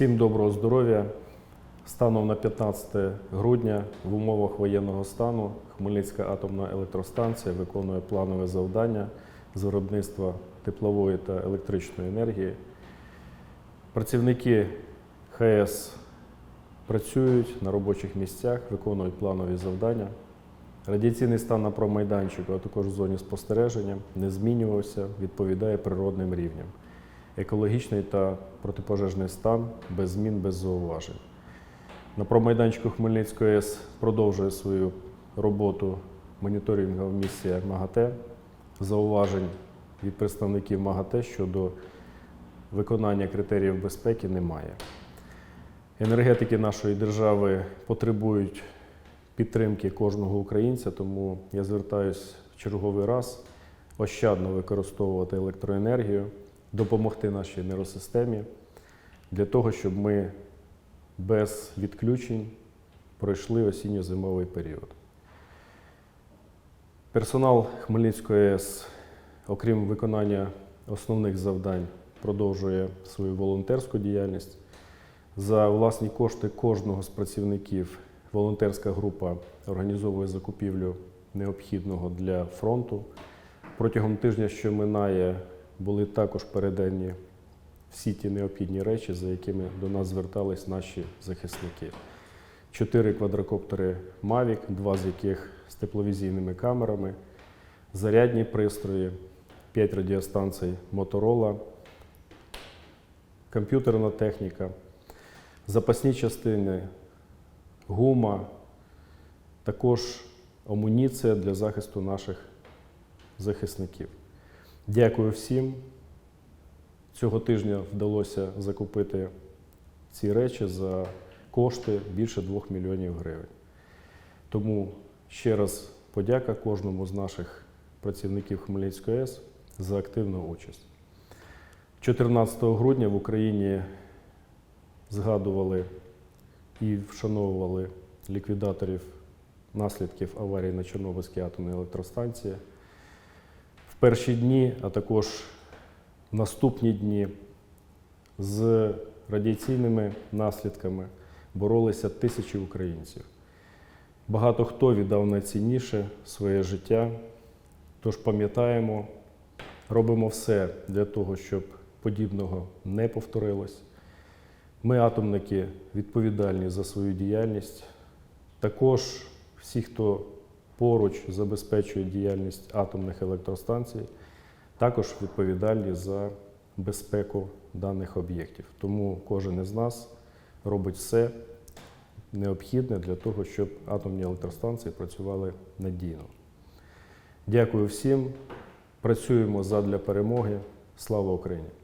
Всім доброго здоров'я. Станом на 15 грудня в умовах воєнного стану Хмельницька атомна електростанція виконує планове завдання з виробництва теплової та електричної енергії. Працівники ХС працюють на робочих місцях, виконують планові завдання. Радіаційний стан на промайданчику, а також в зоні спостереження, не змінювався, відповідає природним рівням. Екологічний та протипожежний стан без змін, без зауважень. На промайданчику Хмельницької АЕС продовжує свою роботу моніторингова місія МАГАТЕ. Зауважень від представників МАГАТЕ щодо виконання критеріїв безпеки немає. Енергетики нашої держави потребують підтримки кожного українця, тому я звертаюся в черговий раз ощадно використовувати електроенергію, допомогти нашій енергосистемі для того, щоб ми без відключень пройшли осінньо-зимовий період. Персонал Хмельницької АЕС, окрім виконання основних завдань, продовжує свою волонтерську діяльність. За власні кошти кожного з працівників волонтерська група організовує закупівлю необхідного для фронту. Протягом тижня, що минає, були також передані всі ті необхідні речі, за якими до нас звертались наші захисники. Чотири квадрокоптери Mavic, два з яких з тепловізійними камерами, зарядні пристрої, п'ять радіостанцій Motorola, комп'ютерна техніка, запасні частини, гума, також амуніція для захисту наших захисників. Дякую всім. Цього тижня вдалося закупити ці речі за кошти більше 2 мільйонів гривень. Тому ще раз подяка кожному з наших працівників Хмельницької АЕС за активну участь. 14 грудня в Україні згадували і вшановували ліквідаторів наслідків аварії на Чорнобильській атомній електростанції. Перші дні, а також наступні дні з радіаційними наслідками боролися тисячі українців. Багато хто віддав найцінніше своє життя. Тож пам'ятаємо, робимо все для того, щоб подібного не повторилось. Ми, атомники, відповідальні за свою діяльність. Також всі, хто поруч забезпечує діяльність атомних електростанцій, також відповідальні за безпеку даних об'єктів. Тому кожен із нас робить все необхідне для того, щоб атомні електростанції працювали надійно. Дякую всім. Працюємо задля перемоги. Слава Україні!